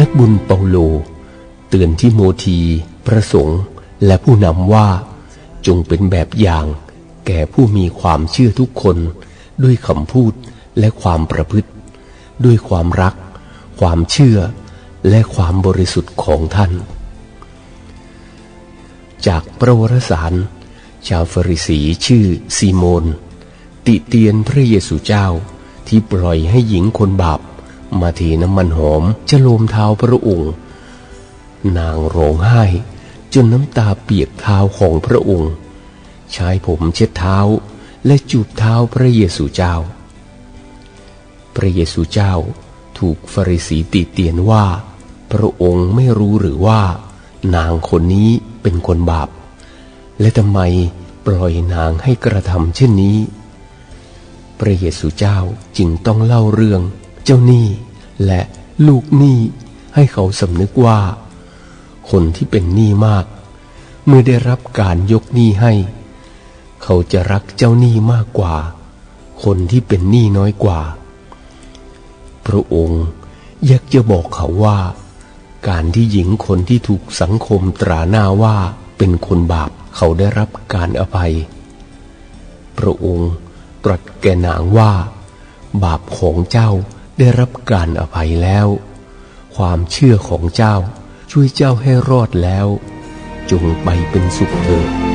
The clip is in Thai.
นักบุญเปาโล เตือนที่โมธีพระสงฆ์และผู้นำว่า จงเป็นแบบอย่าง แก่ผู้มีความเชื่อทุกคน ด้วยคำพูดและความประพฤติ ด้วยความรัก ความเชื่อ และความบริสุทธิ์ของท่าน จากประวรสาร ชาวฟริสีชื่อซีโมน ติเตียนพระเยซูเจ้าที่ปล่อยให้หญิงคนบาป มาเทน้ำมันหอมจะโลมเท้าพระองค์ นางร้องไห้ จนน้ำตาเปียกเท้าของพระองค์ใช้ผมเช็ดเท้าและจูบเท้าพระเยซูเจ้า พระเยซูเจ้าถูกฟาริสีติเตียนว่า พระองค์ไม่รู้หรือว่า นางคนนี้เป็นคนบาป และทำไมปล่อยนางให้กระทำเช่นนี้ พระเยซูเจ้าจึงต้องเล่าเรื่อง เจ้าหนี้และลูกหนี้ให้เขาสำนึกว่า คนที่เป็นหนี้มาก เมื่อได้รับการยกหนี้ให้ เขาจะรักเจ้าหนี้มากกว่า คนที่เป็นหนี้น้อยกว่า พระองค์อยากจะบอกเขาว่า การที่หญิงคนที่ถูกสังคมตราหน้าว่าเป็นคนบาปเขาได้รับการอภัย พระองค์ตรัสแก่นางว่า บาปของเจ้า ได้รับการอภัยแล้ว ความเชื่อของเจ้าช่วยเจ้าให้รอดแล้ว จงไปเป็นสุขเถิด